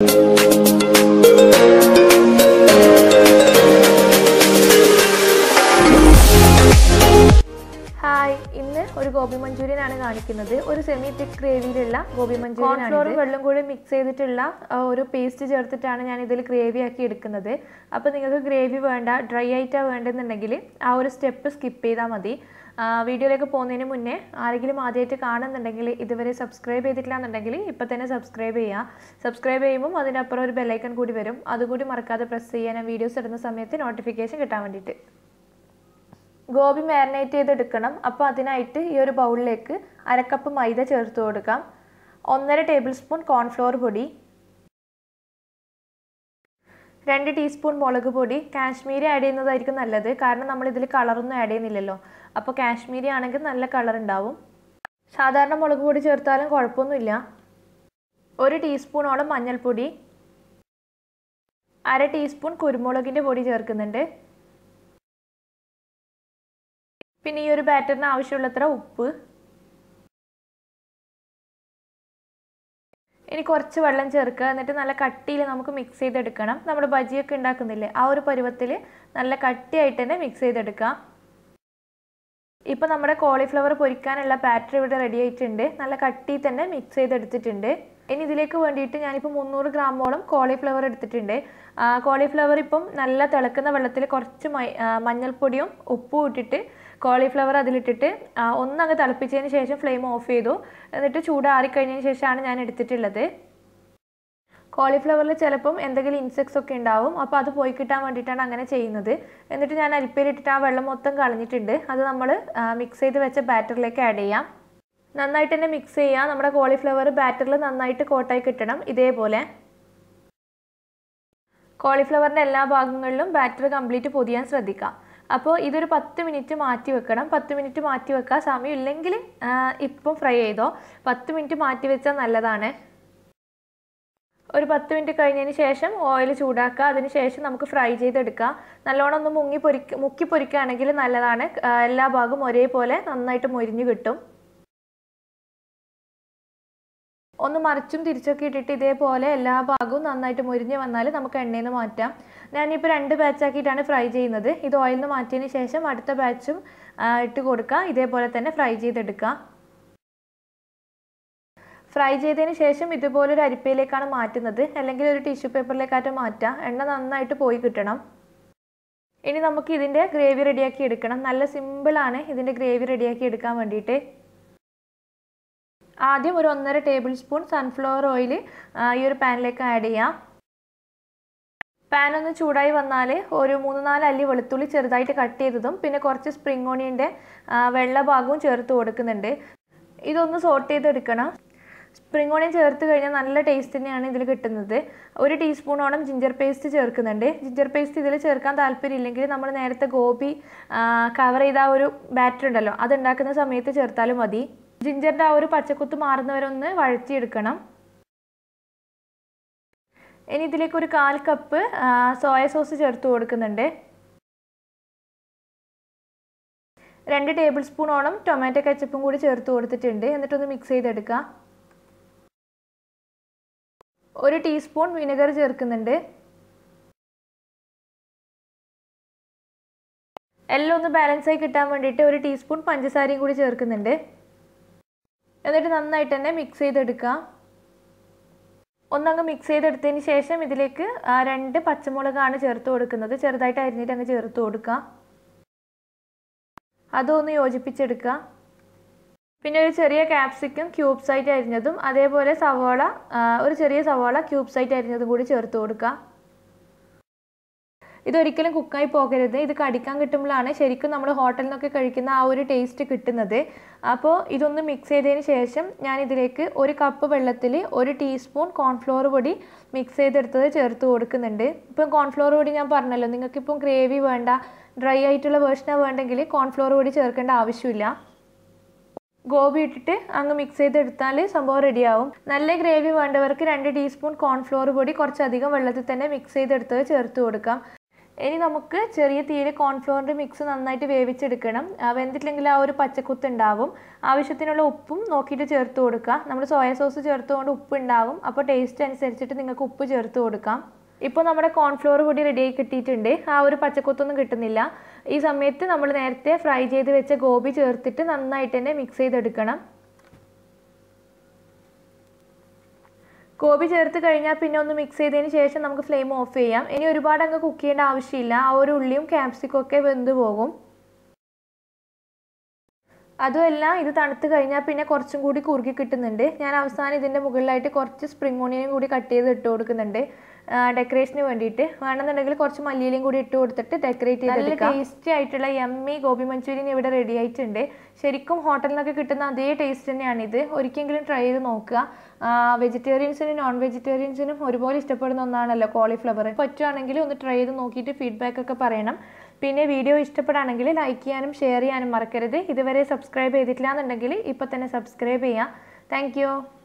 thank you. Gobi manchurian ആണ് കാണിക്കുന്നത്. ഒരു സെമി തിക് ഗ്രേവിയിലുള്ള ഗോപി മഞ്ചൂരിയൻ വെള്ളം കൂടി മിക്സ് ചെയ്തിട്ടുള്ള ഒരു പേസ്റ്റ് ചേർത്തിട്ടാണ് ഞാൻ ഇതിൽ ഗ്രേവി ആക്കി എടുക്കുന്നത്. അപ്പോൾ നിങ്ങൾക്ക് ഗ്രേവി വേണ്ട ഡ്രൈ ആയിട്ടാണ് വേണ്ടെന്നുണ്ടെങ്കിൽ ആ ഒരു സ്റ്റെപ്പ് സ്കിപ്പ് ചെയ്താൽ മതി. വീഡിയോയിലേക്ക് പോകുന്നതിന് മുന്നേ ആരെങ്കിലും ആദ്യമായിട്ട് കാണുന്നുണ്ടെങ്കിൽ ഇതുവരെ സബ്സ്ക്രൈബ് ചെയ്തിട്ടില്ല എന്നുണ്ടെങ്കിൽ ഇപ്പോൾ തന്നെ സബ്സ്ക്രൈബ് ചെയ്യുക സബ്സ്ക്രൈബ് ചെയ്യുമ്പോൾ അതിനപ്പുറം ഒരു ബെല്ലൈക്കൺ കൂടി വരും. അതുകൂടി മറക്കാതെ പ്രസ് ചെയ്യാൻ വീഡിയോസ് ഇടുന്ന സമയത്ത് നോട്ടിഫിക്കേഷൻ കിട്ടാൻ വേണ്ടിയിട്ട്. ഗോബി മാരിനേറ്റ് ചെയ്തെടുക്കണം. അപ്പോൾ അതിനായിട്ട് ഈ ഒരു ബൗളിലേക്ക് അരക്കപ്പ് മൈദ ചേർത്ത് കൊടുക്കാം. ഒന്നര ടേബിൾ സ്പൂൺ കോൺഫ്ലോർ പൊടി. രണ്ട് ടീസ്പൂൺ മുളക് പൊടി. കാശ്മീരി ആഡ് ചെയ്യുന്നതായിരിക്കും നല്ലത്. കാരണം നമ്മൾ ഇതിൽ കളറൊന്നും ആഡ് ചെയ്യുന്നില്ലല്ലോ. അപ്പോൾ കാശ്മീരി ആണെങ്കിൽ നല്ല കളർ ഉണ്ടാവും. സാധാരണ മുളക് പൊടി ചേർത്താലും കുഴപ്പമൊന്നുമില്ല. ഒരു ടീസ്പൂണോളം മഞ്ഞൾപ്പൊടി. അര ടീസ്പൂൺ കുരുമുളകിന്റെ പൊടി ചേർക്കുന്നുണ്ട്. പിന്നെ ഈ ഒരു ബാറ്ററിന് ആവശ്യമുള്ളത്ര ഉപ്പ്. ഇനി കുറച്ച് വെള്ളം ചേർക്കുക. എന്നിട്ട് നല്ല കട്ടിയിൽ നമുക്ക് മിക്സ് ചെയ്തെടുക്കണം. നമ്മൾ ബജിയൊക്കെ ഉണ്ടാക്കുന്നില്ലേ ആ ഒരു പരുവത്തിൽ നല്ല കട്ടിയായിട്ട് തന്നെ മിക്സ് ചെയ്തെടുക്കാം. ഇപ്പം നമ്മുടെ കോളിഫ്ലവർ പൊരിക്കാനുള്ള ബാറ്റർ ഇവിടെ റെഡി ആയിട്ടുണ്ട്. നല്ല കട്ടിയിൽ തന്നെ മിക്സ് ചെയ്തെടുത്തിട്ടുണ്ട്. ഇനി ഇതിലേക്ക് വേണ്ടിയിട്ട് ഞാനിപ്പോൾ മുന്നൂറ് ഗ്രാമോളം കോളിഫ്ലവർ എടുത്തിട്ടുണ്ട്. കോളിഫ്ലവർ ഇപ്പം നല്ല തിളക്കുന്ന വെള്ളത്തിൽ കുറച്ച് മഞ്ഞൾപ്പൊടിയും ഉപ്പും ഇട്ടിട്ട് കോളിഫ്ലവർ അതിലിട്ടിട്ട് ഒന്നങ്ങ് തിളപ്പിച്ചതിന് ശേഷം ഫ്ലെയിം ഓഫ് ചെയ്തു. എന്നിട്ട് ചൂടാറിക്കഴിഞ്ഞതിന് ശേഷമാണ് ഞാൻ എടുത്തിട്ടുള്ളത്. കോളിഫ്ലവറിൽ ചിലപ്പം എന്തെങ്കിലും ഇൻസെക്ട്സ് ഒക്കെ ഉണ്ടാവും. അപ്പോൾ അത് പോയി കിട്ടാൻ വേണ്ടിയിട്ടാണ് അങ്ങനെ ചെയ്യുന്നത്. എന്നിട്ട് ഞാൻ അരിപ്പയിലിട്ടിട്ട് ആ വെള്ളം മൊത്തം കളഞ്ഞിട്ടുണ്ട്. അത് നമ്മൾ മിക്സ് ചെയ്ത് വെച്ച ബാറ്ററിലേക്ക് ആഡ് ചെയ്യാം. നന്നായിട്ട് തന്നെ മിക്സ് ചെയ്യുക നമ്മുടെ കോളിഫ്ലവർ ബാറ്ററിൽ നന്നായിട്ട് കോട്ടായി കിട്ടണം ഇതേപോലെ. കോളിഫ്ലവറിന്റെ എല്ലാ ഭാഗങ്ങളിലും ബാറ്റർ കംപ്ലീറ്റ് പൊതിയാൻ ശ്രദ്ധിക്കുക അപ്പോൾ ഇതൊരു പത്ത് മിനിറ്റ് മാറ്റി വെക്കണം. പത്ത് മിനിറ്റ് മാറ്റി വെക്കാൻ സമയം ഇല്ലെങ്കിൽ ഇപ്പം ഫ്രൈ ചെയ്തോ. പത്ത് മിനിറ്റ് മാറ്റി വെച്ചാൽ നല്ലതാണ്. ഒരു പത്ത് മിനിറ്റ് കഴിഞ്ഞതിന് ശേഷം ഓയിൽ ചൂടാക്കുക. അതിന് ശേഷം നമുക്ക് ഫ്രൈ ചെയ്തെടുക്കാം. നല്ലോണം ഒന്ന് മുങ്ങി പൊരിക്ക മുക്കി പൊരിക്കുകയാണെങ്കിൽ നല്ലതാണ്. എല്ലാ ഭാഗവും ഒരേപോലെ നന്നായിട്ട് മൊരിഞ്ഞു കിട്ടും. ഒന്ന് മറിച്ചും തിരിച്ചൊക്കെ ഇട്ടിട്ട് ഇതേപോലെ എല്ലാ ഭാഗവും നന്നായിട്ട് മുരിഞ്ഞ് വന്നാൽ നമുക്ക് എണ്ണയിൽ നിന്ന് മാറ്റാം. ഞാനിപ്പോൾ രണ്ട് ബാച്ചാക്കിയിട്ടാണ് ഫ്രൈ ചെയ്യുന്നത്. ഇത് ഓയിലിൽ നിന്ന് മാറ്റിയതിന് ശേഷം അടുത്ത ബാച്ചും ഇട്ട് കൊടുക്കുക. ഇതേപോലെ തന്നെ ഫ്രൈ ചെയ്തെടുക്കുക. ഫ്രൈ ചെയ്തതിന് ശേഷം ഇതുപോലെ ഒരു അരിപ്പയിലേക്കാണ് മാറ്റുന്നത്. അല്ലെങ്കിൽ ഒരു ടിഷ്യൂ പേപ്പറിലേക്കായിട്ട് മാറ്റുക. എണ്ണ നന്നായിട്ട് പോയി കിട്ടണം. ഇനി നമുക്ക് ഇതിന്റെ ഗ്രേവി റെഡിയാക്കി എടുക്കണം. നല്ല സിമ്പിളാണ് ഇതിന്റെ ഗ്രേവി റെഡിയാക്കി എടുക്കാൻ വേണ്ടിയിട്ട്. ആദ്യം ഒരു ഒന്നര ടേബിൾ സ്പൂൺ സൺഫ്ലവർ ഓയിൽ ഈ ഒരു പാനിലേക്ക് ആഡ് ചെയ്യാം. പാൻ ഒന്ന് ചൂടായി വന്നാൽ ഒരു മൂന്ന് നാല് അല്ലി വെളുത്തുള്ളി ചെറുതായിട്ട് കട്ട് ചെയ്തതും പിന്നെ കുറച്ച് സ്പ്രിംഗ് ഓണിയന്റെ വെള്ള ഭാഗവും ചേർത്ത് കൊടുക്കുന്നുണ്ട്. ഇതൊന്ന് സോട്ട് ചെയ്തെടുക്കണം. സ്പ്രിംഗ് ഓണിയൻ ചേർത്ത് കഴിഞ്ഞാൽ നല്ല ടേസ്റ്റ് തന്നെയാണ് ഇതിൽ കിട്ടുന്നത്. ഒരു ടീസ്പൂണോളം ജിഞ്ചർ പേസ്റ്റ് ചേർക്കുന്നുണ്ട്. ജിഞ്ചർ പേസ്റ്റ് ഇതിൽ ചേർക്കാൻ താല്പര്യമില്ലെങ്കിൽ നമ്മൾ നേരത്തെ ഗോപി കവർ ചെയ്ത ആ ഒരു ബാറ്റർ ഉണ്ടല്ലോ അത് ഉണ്ടാക്കുന്ന സമയത്ത് ചേർത്താലും മതി. ജിഞ്ചറിന്റെ ആ ഒരു പച്ചക്കുത്ത് മാറുന്നവരൊന്ന് വഴറ്റിയെടുക്കണം. ഇനി ഇതിലേക്ക് ഒരു കാൽ കപ്പ് സോയ സോസ് ചേർത്ത് കൊടുക്കുന്നുണ്ട്. രണ്ട് ടേബിൾ സ്പൂണോളം ടൊമാറ്റോ കച്ചപ്പും കൂടി ചേർത്ത് കൊടുത്തിട്ടുണ്ട്. എന്നിട്ടൊന്ന് മിക്സ് ചെയ്തെടുക്കുക ഒരു ടീസ്പൂൺ വിനെഗർ ചേർക്കുന്നുണ്ട്. എല്ലാം ഒന്ന് ബാലൻസ് ആയി കിട്ടാൻ വേണ്ടിയിട്ട് ഒരു ടീസ്പൂൺ പഞ്ചസാരയും കൂടി ചേർക്കുന്നുണ്ട്. എന്നിട്ട് നന്നായിട്ട് തന്നെ മിക്സ് ചെയ്തെടുക്കുക ഒന്നങ്ങ് മിക്സ് ചെയ്തെടുത്തതിന് ശേഷം ഇതിലേക്ക് രണ്ട് പച്ചമുളകാണ് ചേർത്ത് കൊടുക്കുന്നത്. ചെറുതായിട്ട് അരിഞ്ഞിട്ട് അങ്ങ് ചേർത്ത് കൊടുക്കുക. അതൊന്ന് യോജിപ്പിച്ചെടുക്കുക. പിന്നെ ഒരു ചെറിയ ക്യാപ്സിക്കം ക്യൂബ്സ് ആയിട്ട് അരിഞ്ഞതും അതേപോലെ സവോള ഒരു ചെറിയ സവോള ക്യൂബ്സ് ആയിട്ട് അരിഞ്ഞതും കൂടി ചേർത്ത് കൊടുക്കുക. ഇതൊരിക്കലും കുക്കായി പോകരുത്. ഇത് കടിക്കാൻ കിട്ടുമ്പോഴാണ് ശരിക്കും നമ്മൾ ഹോട്ടലിൽ നിന്നൊക്കെ കഴിക്കുന്ന ആ ഒരു ടേസ്റ്റ് കിട്ടുന്നത്. അപ്പോൾ ഇതൊന്ന് മിക്സ് ചെയ്തതിന് ശേഷം ഞാൻ ഇതിലേക്ക് ഒരു കപ്പ് വെള്ളത്തിൽ ഒരു ടീസ്പൂൺ കോൺഫ്ലോർ പൊടി മിക്സ് ചെയ്തെടുത്തത് ചേർത്ത് കൊടുക്കുന്നുണ്ട്. ഇപ്പം കോൺഫ്ലോർ പൊടി ഞാൻ പറഞ്ഞല്ലോ നിങ്ങൾക്കിപ്പം ഗ്രേവി വേണ്ട ഡ്രൈ ആയിട്ടുള്ള വേർഷനാണ് വേണ്ടെങ്കിൽ കോൺഫ്ലോർ പൊടി ചേർക്കേണ്ട ആവശ്യമില്ല. ഗോബി ഇട്ടിട്ട് അങ്ങ് മിക്സ് ചെയ്തെടുത്താൽ സംഭവം റെഡിയാവും നല്ല ഗ്രേവി വേണ്ടവർക്ക് രണ്ട് ടീസ്പൂൺ കോൺഫ്ലോർ പൊടി കുറച്ചധികം വെള്ളത്തിൽ തന്നെ മിക്സ് ചെയ്തെടുത്തത് ചേർത്ത് കൊടുക്കാം. ഇനി നമുക്ക് ചെറിയ തീയിൽ കോൺഫ്ലോറിന്റെ മിക്സ് നന്നായിട്ട് വേവിച്ചെടുക്കണം. വെന്തിട്ടില്ലെങ്കിൽ ആ ഒരു പച്ചക്കുത്ത് ഉണ്ടാവും ആവശ്യത്തിനുള്ള ഉപ്പും നോക്കിയിട്ട് ചേർത്ത് കൊടുക്കുക. നമ്മൾ സോയ സോസ് ചേർത്തുകൊണ്ട് ഉപ്പ് ഉണ്ടാവും അപ്പോൾ ടേസ്റ്റ് അനുസരിച്ചിട്ട് നിങ്ങൾക്ക് ഉപ്പ് ചേർത്ത് കൊടുക്കാം. ഇപ്പോൾ നമ്മുടെ കോൺഫ്ലോർ പൊടി റെഡിയായി കിട്ടിയിട്ടുണ്ട്. ആ ഒരു പച്ചക്കുത്തൊന്നും കിട്ടുന്നില്ല. ഈ സമയത്ത് നമ്മൾ നേരത്തെ ഫ്രൈ ചെയ്ത് വെച്ച ഗോബി ചേർത്തിട്ട് നന്നായിട്ട് തന്നെ മിക്സ് ചെയ്തെടുക്കണം. ഗോബി ചേർത്ത് കഴിഞ്ഞാൽ പിന്നെ ഒന്ന് മിക്സ് ചെയ്തതിന് ശേഷം നമുക്ക് ഫ്ലെയിം ഓഫ് ചെയ്യാം. ഇനി ഒരുപാട് അങ്ങ് കുക്ക് ചെയ്യേണ്ട ആവശ്യമില്ല. ആ ഒരു ഉള്ളിയും ക്യാപ്സിക്കും ഒക്കെ വെന്ത് പോകും. അതുമല്ല ഇത് തണുത്ത് കഴിഞ്ഞാൽ പിന്നെ കുറച്ചും കൂടി കുറുകി കിട്ടുന്നുണ്ട്. ഞാൻ അവസാനം ഇതിന്റെ മുകളിലായിട്ട് കുറച്ച് സ്പ്രിംഗ് ഓണിയനും കൂടി കട്ട് ചെയ്ത് ഇട്ട് കൊടുക്കുന്നുണ്ട്. ഡെക്കറേഷന് വേണ്ടിയിട്ട്. വേണമെന്നുണ്ടെങ്കിൽ കുറച്ച് മല്ലിയിലും കൂടി ഇട്ട് കൊടുത്തിട്ട് ഡെക്കറേറ്റ് ചെയ്ത് നല്ല ടേസ്റ്റി ആയിട്ടുള്ള യമ്മി ഗോബി മഞ്ചൂരിയൻ ഇവിടെ റെഡി ആയിട്ടുണ്ട്. ശരിക്കും ഹോട്ടലിൽ നിന്നൊക്കെ കിട്ടുന്ന അതേ ടേസ്റ്റ് തന്നെയാണ് ഇത് ഒരിക്കലെങ്കിലും ട്രൈ ചെയ്ത് നോക്കുക. വെജിറ്റേറിയൻസിനും നോൺ വെജിറ്റേറിയൻസിനും ഒരുപോലെ ഇഷ്ടപ്പെടുന്ന ഒന്നാണല്ലോ കോളിഫ്ലവർ പറ്റുവാണെങ്കിൽ ഒന്ന് ട്രൈ ചെയ്ത് നോക്കിയിട്ട് ഫീഡ്ബാക്ക് ഒക്കെ പറയണം. പിന്നെ വീഡിയോ ഇഷ്ടപ്പെടുകയാണെങ്കിൽ ലൈക്ക് ചെയ്യാനും ഷെയർ ചെയ്യാനും മറക്കരുത്. ഇതുവരെ സബ്സ്ക്രൈബ് ചെയ്തിട്ടില്ല എന്നുണ്ടെങ്കിൽ ഇപ്പോൾ തന്നെ സബ്സ്ക്രൈബ് ചെയ്യാം. താങ്ക്